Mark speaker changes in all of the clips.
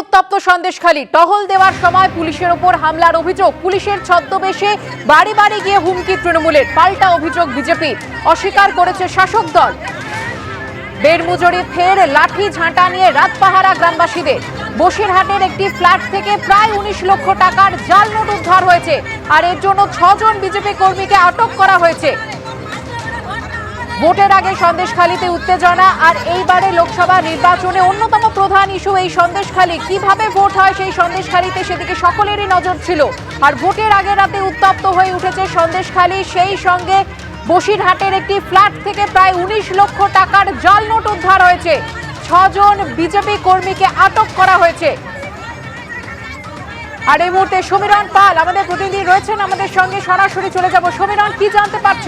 Speaker 1: উত্তপ্ত সন্দেশখালী। টহল দেওয়ার সময় পুলিশের ওপর হামলার অভিযোগ। পুলিশের ছদ্মবেশে বাড়ি বাড়ি গিয়ে হুমকি তৃণমূলের। পাল্টা অভিযোগ বিজেপি। অস্বীকার করেছে শাসক দল। বেরমুজরে ফের লাঠি ঝাঁটা নিয়ে রাত পাহারা গ্রামবাসীদের। বসিরহাটের একটি ফ্ল্যাট থেকে প্রায় উনিশ লক্ষ টাকার জাল নোট উদ্ধার হয়েছে। আর এর জন্য ছজন বিজেপি কর্মীকে আটক করা হয়েছে। ভোটের আগে সন্দেশখালীতে উত্তেজনা, আর এইবারে লোকসভা নির্বাচনে অন্যতম প্রধান ইস্যু এই সন্দেশখালী। কীভাবে ভোট হয় সেই সন্দেশখালীতে সেদিকে সকলেরই নজর ছিল। আর ভোটের আগে রাতে উত্তপ্ত হয়ে উঠেছে সন্দেশখালী। সেই সঙ্গে বসিরহাটের একটি ফ্ল্যাট থেকে প্রায় উনিশ লক্ষ টাকার জাল নোট উদ্ধার হয়েছে। ছজন বিজেপি কর্মীকে আটক করা হয়েছে। আর এই মুহূর্তে সমীরণ পাল আমাদের প্রতিনিধি রয়েছেন আমাদের সঙ্গে। সরাসরি চলে যাব। সমীরণ, কি জানতে পারছ?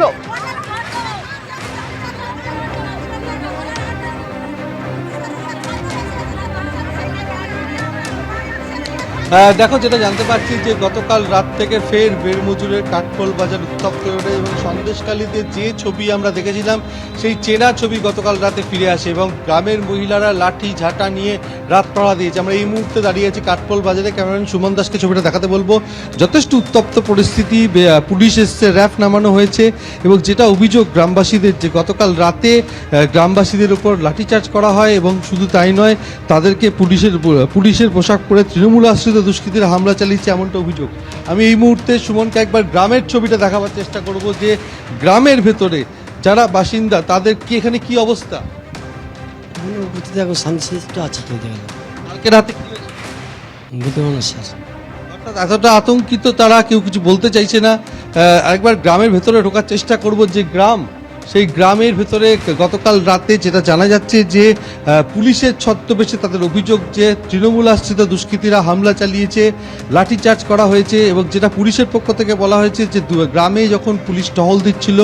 Speaker 2: দেখো, যেটা জানতে পারছি যে গতকাল রাত থেকে ফের বেড়মজুরের কাঠখোল বাজার উত্তপ্ত হয়ে ওঠে এবং সন্দেশকালীতে যে ছবি আমরা দেখেছিলাম, সেই চেনা ছবি গতকাল রাতে ফিরে আসে এবং গ্রামের মহিলারা লাঠি ঝাঁটা নিয়ে রাত পাড়া দিয়েছে। আমরা এই মুহূর্তে দাঁড়িয়ে আছি কাঠখোল বাজারে। ক্যামেরাম্যান সুমন দাসকে ছবিটা দেখাতে বলব। যথেষ্ট উত্তপ্ত পরিস্থিতি পুলিশ এসছে, র্যাফ নামানো হয়েছে এবং যেটা অভিযোগ গ্রামবাসীদের যে গতকাল রাতে গ্রামবাসীদের উপর লাঠিচার্জ করা হয় এবং শুধু তাই নয়, তাদেরকে পুলিশের পুলিশের পোশাক পরে তৃণমূল আশ্রিত দুষ্কৃতীরা হামলা চালিয়েছে এমনটা অভিযোগ। আমি এই মুহূর্তে সুমনকে একবার গ্রামের ছবিটা দেখাবার চেষ্টা করব যে, গ্রামের ভেতরে যারা বাসিন্দা, তাদের কি এখানে কি অবস্থা?
Speaker 3: মানে আছে বলতে গেলে
Speaker 2: কালকে রাতে কি হয়েছে?
Speaker 3: বলতে স্যার
Speaker 2: অর্থাৎ এতটা আতঙ্কিত তারা কেউ কিছু বলতে চাইছে না। আহ, একবার গ্রামের ভেতরে ঢোকার চেষ্টা করব যে গ্রাম সেই গ্রামের ভেতরে গতকাল রাতে যেটা জানা যাচ্ছে যে পুলিশের ছত্রবেশে তাদের অভিযোগ যে, তৃণমূল আশ্রিত দুষ্কৃতীরা হামলা চালিয়েছে, লাঠিচার্জ করা হয়েছে এবং যেটা পুলিশের পক্ষ থেকে বলা হয়েছে যে গ্রামে যখন পুলিশ টহল দিচ্ছিল,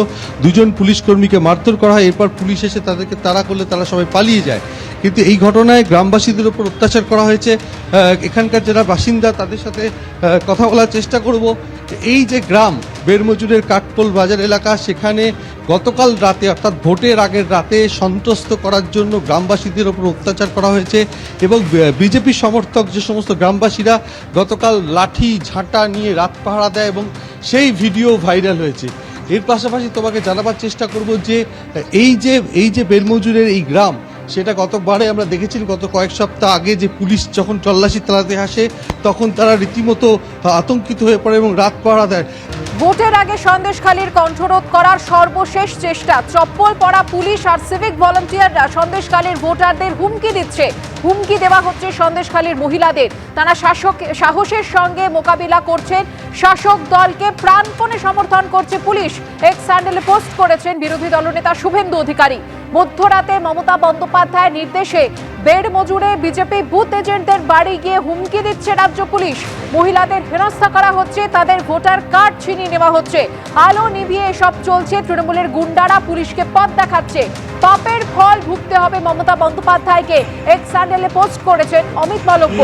Speaker 2: দুজন পুলিশ কর্মীকে মারধর করা হয়, এরপর পুলিশ এসে তাদেরকে তাড়া করলে তারা সবাই পালিয়ে যায়। কিন্তু এই ঘটনায় গ্রামবাসীদের উপর অত্যাচার করা হয়েছে। এখানকার যারা বাসিন্দা, তাদের সাথে কথা বলার চেষ্টা করব। এই যে গ্রাম, বেরমজুরের কাঠপোল বাজার এলাকা, সেখানে গতকাল রাতে, অর্থাৎ ভোটের আগের রাতে, সন্ত্রস্ত করার জন্য গ্রামবাসীদের ওপর অত্যাচার করা হয়েছে এবং বিজেপি সমর্থক যে সমস্ত গ্রামবাসীরা গতকাল লাঠি, ঝাঁটা নিয়ে রাত পাহারা দেয় এবং সেই ভিডিও ভাইরাল হয়েছে। এর পাশাপাশি তোমাকে জানাবার চেষ্টা করব যে, এই যে এই যে বেরমজুরের এই গ্রাম সেটা গতবারে আমরা দেখেছি গত কয়েক সপ্তাহ আগে যে পুলিশ যখন তল্লাশি চালাতে আসে, তখন তারা রীতিমতো আতঙ্কিত হয়ে পড়ে এবং রাত পাহারা দেয়।
Speaker 1: ভোটের আগে সন্দেশখালীর কণ্ঠরোধ করার সর্বশেষ চেষ্টা। চপ্পল পরা পুলিশ আর সিভিক ভলান্টিয়াররা সন্দেশখালীর ভোটারদের হুমকি দিচ্ছে। হুমকি দেওয়া হচ্ছে সন্দেশখালীর মহিলাদের। তারা শাসক, সাহসের সঙ্গে মোকাবিলা করছেন। শাসক দলকে প্রাণপণে সমর্থন করছে পুলিশ। এক্স স্যান্ডেলে পোস্ট করেছেন বিরোধী দলনেতা শুভেন্দু অধিকারী। মধ্যরাতে মমতা বন্দ্যোপাধ্যায়ের নির্দেশে বেড মজুরে বিজেপি বুথ এজেন্টদের বাড়ি গিয়ে হুমকি দিচ্ছে রাজ্য পুলিশ। মহিলাদের হেনস্থা করা হচ্ছে, তাদের ভোটার কার্ড ছিনিয়ে নেওয়া হচ্ছে। আলো নিভিয়ে এসব চলছে, তৃণমূলের গুন্ডারা পুলিশকে পথ দেখাচ্ছে। পাপের ফল ভুগতে হবে মমতা বন্দ্যোপাধ্যায়কে, এক স্যান্ডেলে পোস্ট করেছেন অমিত মালব্য।